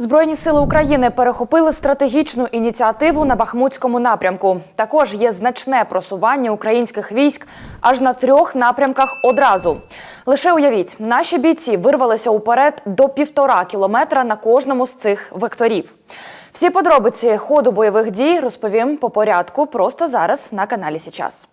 Збройні сили України перехопили стратегічну ініціативу на Бахмутському напрямку. Також є значне просування українських військ аж на трьох напрямках одразу. Лише уявіть, наші бійці вирвалися уперед до півтора кілометра на кожному з цих векторів. Всі подробиці ходу бойових дій розповім по порядку просто зараз на каналі Січас.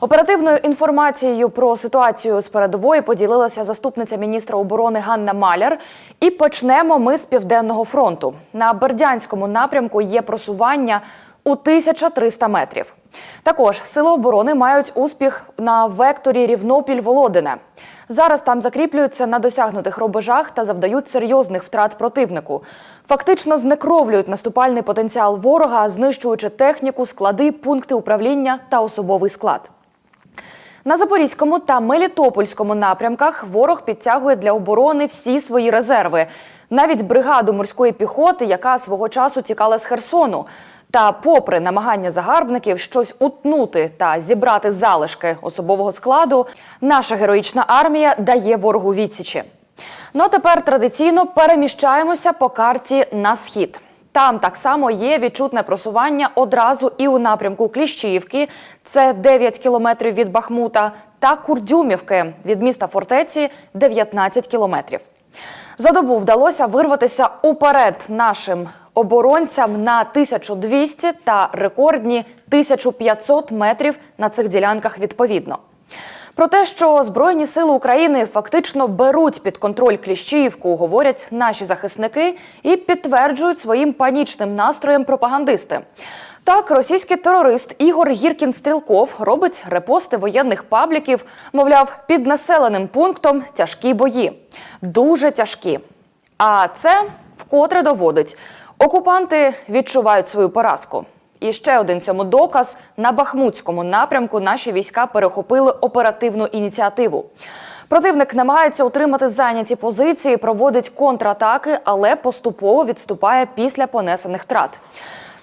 Оперативною інформацією про ситуацію з передової поділилася заступниця міністра оборони Ганна Маляр. І почнемо ми з південного фронту. На Бердянському напрямку є просування у 1300 метрів. Також сили оборони мають успіх на векторі Рівнопіль-Володине. Зараз там закріплюються на досягнутих рубежах та завдають серйозних втрат противнику. Фактично знекровлюють наступальний потенціал ворога, знищуючи техніку, склади, пункти управління та особовий склад. На Запорізькому та Мелітопольському напрямках ворог підтягує для оборони всі свої резерви, навіть бригаду морської піхоти, яка свого часу тікала з Херсону. Та, попри намагання загарбників щось утнути та зібрати залишки особового складу, наша героїчна армія дає ворогу відсічі. Ну а тепер традиційно переміщаємося по карті на схід. Там так само є відчутне просування одразу і у напрямку Кліщіївки, це 9 кілометрів від Бахмута, та Курдюмівки від міста фортеці 19 кілометрів. За добу вдалося вирватися уперед нашим оборонцям на 1200 та рекордні 1500 метрів на цих ділянках відповідно. Про те, що Збройні сили України фактично беруть під контроль Кліщіївку, говорять наші захисники і підтверджують своїм панічним настроєм пропагандисти. Так, російський терорист Ігор Гіркін Стрілков робить репости воєнних пабліків, мовляв, під населеним пунктом тяжкі бої, дуже тяжкі. А це вкотре доводить, окупанти відчувають свою поразку. І ще один цьому доказ на Бахмутському напрямку наші війська перехопили оперативну ініціативу. Противник намагається утримати зайняті позиції, проводить контратаки, але поступово відступає після понесених втрат.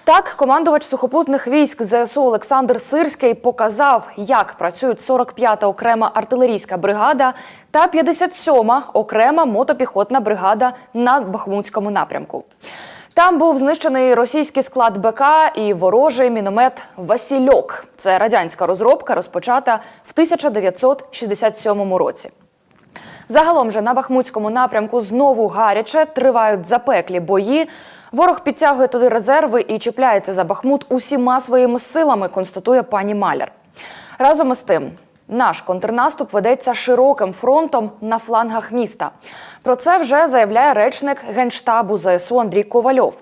Так, командувач сухопутних військ ЗСУ Олександр Сирський показав, як працюють 45-та окрема артилерійська бригада та 57-ма окрема мотопіхотна бригада на Бахмутському напрямку. Там був знищений російський склад БК і ворожий міномет Васильок. Це радянська розробка, розпочата в 1967 році. Загалом же на Бахмутському напрямку знову гаряче тривають запеклі бої. Ворог підтягує туди резерви і чіпляється за Бахмут усіма своїми силами, констатує пані Маляр. Разом із тим, наш контрнаступ ведеться широким фронтом на флангах міста. Про це вже заявляє речник генштабу ЗСУ Андрій Ковальов.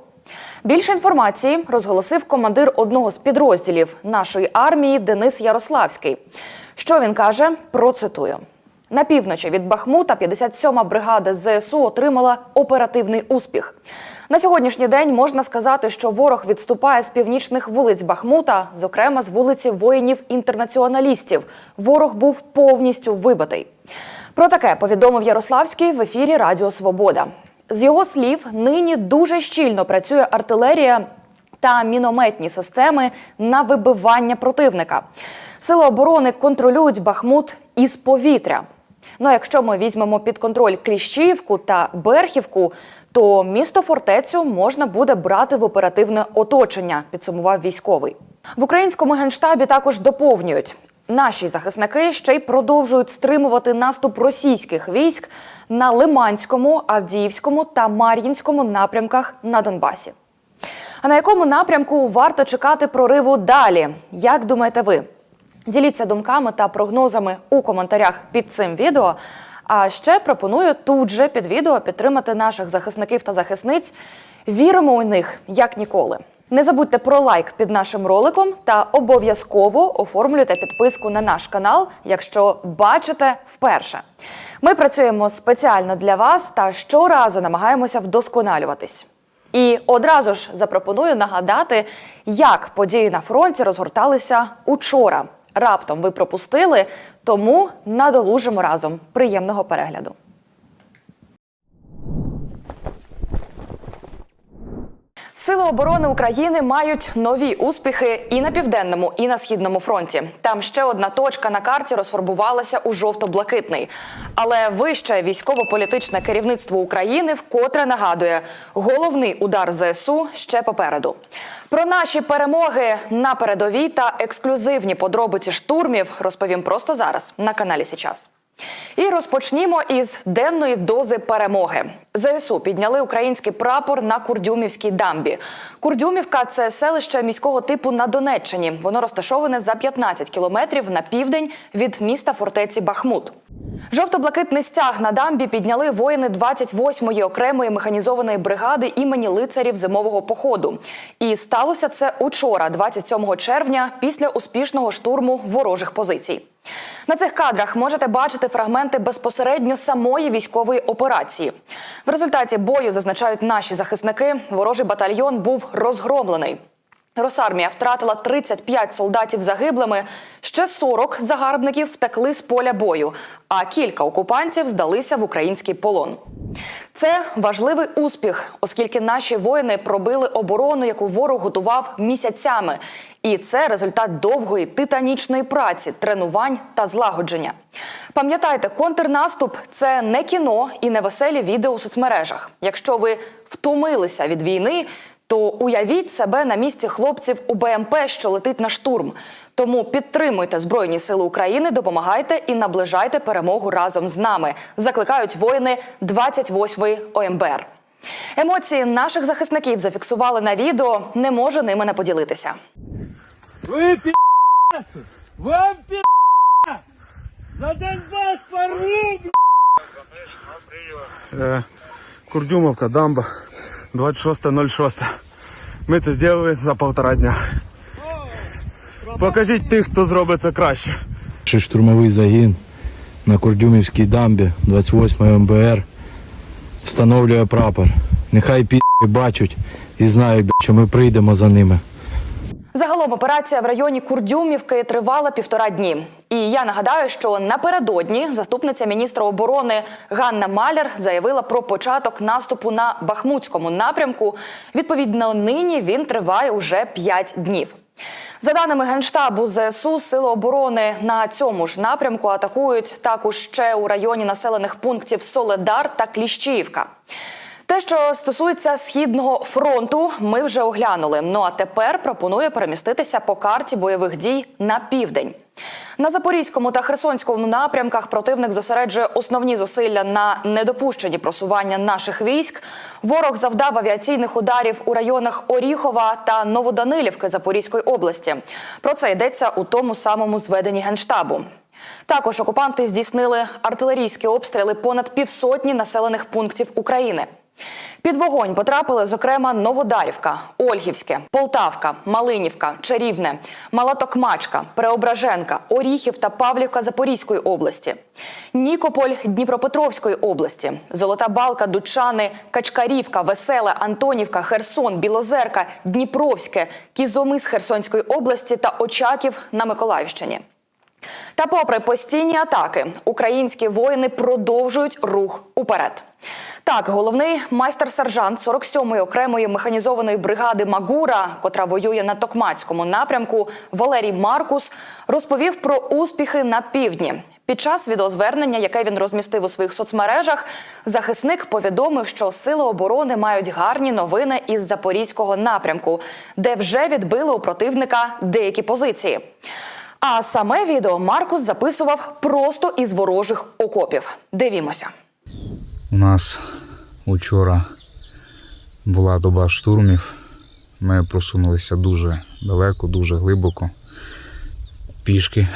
Більше інформації розголосив командир одного з підрозділів нашої армії Денис Ярославський. Що він каже? Процитую. На півночі від Бахмута 57-ма бригада ЗСУ отримала оперативний успіх. На сьогоднішній день можна сказати, що ворог відступає з північних вулиць Бахмута, зокрема з вулиці воїнів-інтернаціоналістів. Ворог був повністю вибитий. Про таке повідомив Ярославський в ефірі Радіо Свобода. З його слів, нині дуже щільно працює артилерія та мінометні системи на вибивання противника. Сили оборони контролюють Бахмут із повітря. Ну а якщо ми візьмемо під контроль Кліщіївку та Берхівку, то місто фортецю можна буде брати в оперативне оточення, підсумував військовий. В українському генштабі також доповнюють. Наші захисники ще й продовжують стримувати наступ російських військ на Лиманському, Авдіївському та Мар'їнському напрямках на Донбасі. А на якому напрямку варто чекати прориву далі? Як думаєте ви? Діліться думками та прогнозами у коментарях під цим відео. А ще пропоную тут же під відео підтримати наших захисників та захисниць. Віримо у них як ніколи. Не забудьте про лайк під нашим роликом та обов'язково оформлюйте підписку на наш канал, якщо бачите вперше. Ми працюємо спеціально для вас та щоразу намагаємося вдосконалюватись. І одразу ж запропоную нагадати, як події на фронті розгорталися учора. Раптом ви пропустили, тому надолужимо разом. Приємного Сили оборони України мають нові успіхи і на південному, і на східному фронті. Там ще одна точка на карті розфарбувалася у жовто-блакитний. Але вище військово-політичне керівництво України вкотре нагадує, головний удар ЗСУ ще попереду. Про наші перемоги на передовій та ексклюзивні подробиці штурмів розповім просто зараз на каналі Січас. І розпочнімо із денної дози перемоги. ЗСУ підняли український прапор на Курдюмівській дамбі. Курдюмівка це селище міського типу на Донеччині. Воно розташоване за 15 кілометрів на південь від міста фортеці Бахмут. Жовто-блакитний стяг на дамбі підняли воїни 28-ї окремої механізованої бригади імені лицарів зимового походу. І сталося це учора, 27 червня, після успішного штурму ворожих позицій. На цих кадрах можете бачити фрагменти безпосередньо самої військової операції. В результаті бою зазначають наші захисники. Ворожий батальйон був розгромлений. Росармія втратила 35 солдатів загиблими. Ще 40 загарбників втекли з поля бою, а кілька окупантів здалися в український полон. Це важливий успіх, оскільки наші воїни пробили оборону, яку ворог готував місяцями. І це результат довгої титанічної праці, тренувань та злагодження. Пам'ятайте, контрнаступ це не кіно і не веселі відео у соцмережах. Якщо ви втомилися від війни, то уявіть себе на місці хлопців у БМП, що летить на штурм. Тому підтримуйте Збройні Сили України, допомагайте і наближайте перемогу разом з нами. Закликають воїни 28-ї ОМБР. Емоції наших захисників зафіксували на відео. Не можу ними не поділитися. Вы пи***сы! Вам пи***! За Донбасс поруб! Е, Курдюмовка, дамба, 26.06. Ми це зробили за півтора дня. Покажіть тих, хто зробить це краще. Перший штурмовий загін на Курдюмівській дамбі 28 МБР встановлює прапор. Нехай пі бачать і знають, що ми прийдемо за ними. Загалом операція в районі Курдюмівки тривала півтора дні. І я нагадаю, що напередодні заступниця міністра оборони Ганна Маляр заявила про початок наступу на Бахмутському напрямку. Відповідно, нині він триває уже 5 днів. За даними генштабу ЗСУ, сили оборони на цьому ж напрямку атакують також ще у районі населених пунктів Соледар та Кліщіївка. Те, що стосується східного фронту, ми вже оглянули. Ну а тепер пропоную переміститися по карті бойових дій на південь. На Запорізькому та Херсонському напрямках противник зосереджує основні зусилля на недопущенні просування наших військ. Ворог завдав авіаційних ударів у районах Оріхова та Новоданилівки Запорізької області. Про це йдеться у тому самому зведенні генштабу. Також окупанти здійснили артилерійські обстріли понад півсотні населених пунктів України. Під вогонь потрапили, зокрема, Новодарівка, Ольгівське, Полтавка, Малинівка, Чарівне, Мала Токмачка, Преображенка, Оріхів та Павлівка Запорізької області, Нікополь Дніпропетровської області, Золота Балка, Дучани, Качкарівка, Веселе, Антонівка, Херсон, Білозерка, Дніпровське, Кізомис Херсонської області та Очаків на Миколаївщині. Та попри постійні атаки, українські воїни продовжують рух уперед. Так, головний майстер-сержант 47-ї окремої механізованої бригади Магура, котра воює на Токмацькому напрямку, Валерій Маркус, розповів про успіхи на півдні. Під час відеозвернення, яке він розмістив у своїх соцмережах, захисник повідомив, що сили оборони мають гарні новини із запорізького напрямку, де вже відбили у противника деякі позиції. А саме відео Маркус записував просто із ворожих окопів. Дивімося. У нас учора була доба штурмів. Ми просунулися дуже далеко, дуже глибоко, пішки,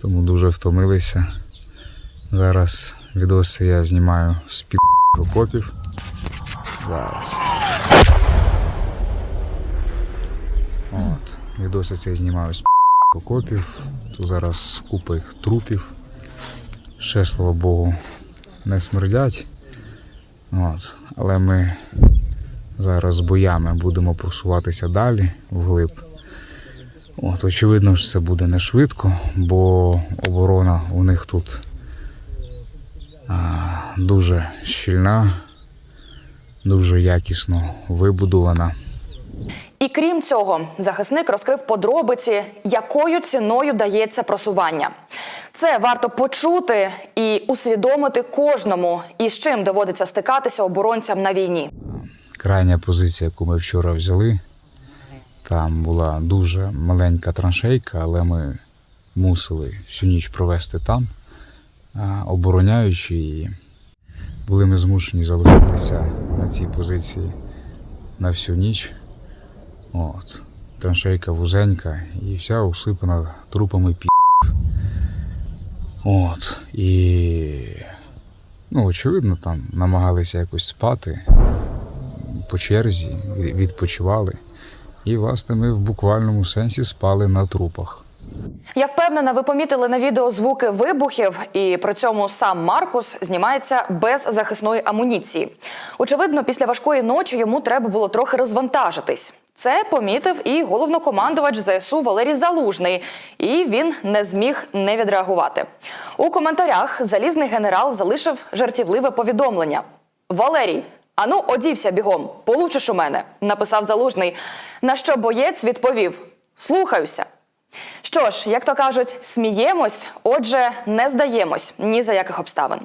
тому дуже втомилися. Зараз відоси я знімаю з під окопів. Зараз. От. Відоси це я знімаю з під окопів. Тут зараз купа їх трупів. Ще, слава Богу, не смердять. От. Але ми зараз з боями будемо просуватися далі вглиб. От, очевидно, що це буде не швидко, бо оборона у них тут а, дуже щільна, дуже якісно вибудована. І крім цього, захисник розкрив подробиці, якою ціною дається просування. Це варто почути і усвідомити кожному, і з чим доводиться стикатися оборонцям на війні. Крайня позиція, яку ми вчора взяли, там була дуже маленька траншейка, але ми мусили всю ніч провести там, обороняючи її. Були ми змушені залишитися на цій позиції на всю ніч. От. Траншейка вузенька і вся усипана трупами пі. От. І, ну, очевидно, там намагалися якось спати по черзі, відпочивали. І, власне, ми в буквальному сенсі спали на трупах. Я впевнена, ви помітили на відео звуки вибухів, і при цьому сам Маркус знімається без захисної амуніції. Очевидно, після важкої ночі йому треба було трохи розвантажитись. Це помітив і головнокомандувач ЗСУ Валерій Залужний, і він не зміг не відреагувати. У коментарях залізний генерал залишив жартівливе повідомлення: Валерій, ану, одівся бігом, получиш у мене, написав залужний. На що боєць відповів: Слухаюся. Що ж, як то кажуть, сміємось, отже, не здаємось ні за яких обставин.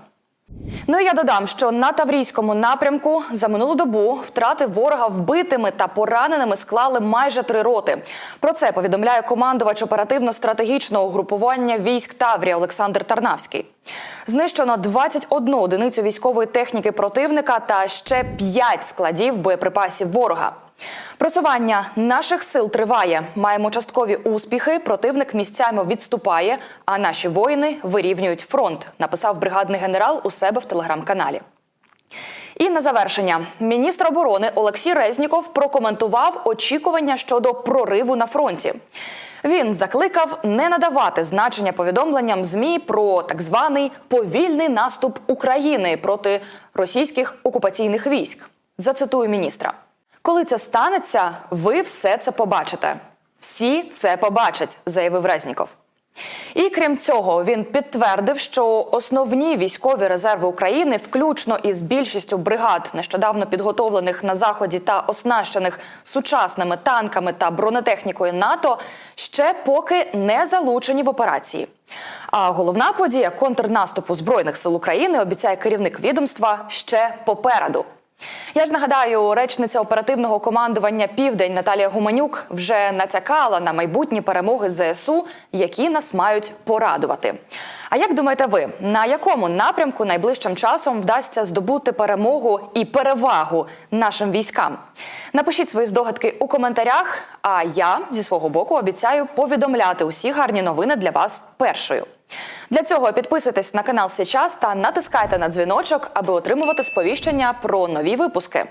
Ну я додам, що на Таврійському напрямку за минулу добу втрати ворога вбитими та пораненими склали майже три роти. Про це повідомляє командувач оперативно-стратегічного угрупування військ Таврія Олександр Тарнавський. Знищено 21 одиницю військової техніки противника та ще 5 складів боєприпасів ворога. Просування наших сил триває. Маємо часткові успіхи. Противник місцями відступає, а наші воїни вирівнюють фронт. Написав бригадний генерал у себе в телеграм-каналі. І на завершення міністр оборони Олексій Резніков прокоментував очікування щодо прориву на фронті. Він закликав не надавати значення повідомленням змі про так званий повільний наступ України проти російських окупаційних військ. Зацитую міністра. Коли це станеться, ви все це побачите. Всі це побачать, заявив Резніков. І крім цього, він підтвердив, що основні військові резерви України, включно із більшістю бригад, нещодавно підготовлених на заході та оснащених сучасними танками та бронетехнікою НАТО, ще поки не залучені в операції. А головна подія контрнаступу збройних сил України обіцяє керівник відомства ще попереду. Я ж нагадаю, речниця оперативного командування Південь Наталія Гуманюк вже натякала на майбутні перемоги ЗСУ, які нас мають порадувати. А як думаєте ви, на якому напрямку найближчим часом вдасться здобути перемогу і перевагу нашим військам? Напишіть свої здогадки у коментарях. А я зі свого боку обіцяю повідомляти усі гарні новини для вас першою. Для цього підписуйтесь на канал Сейчас та натискайте на дзвіночок, аби отримувати сповіщення про нові випуски.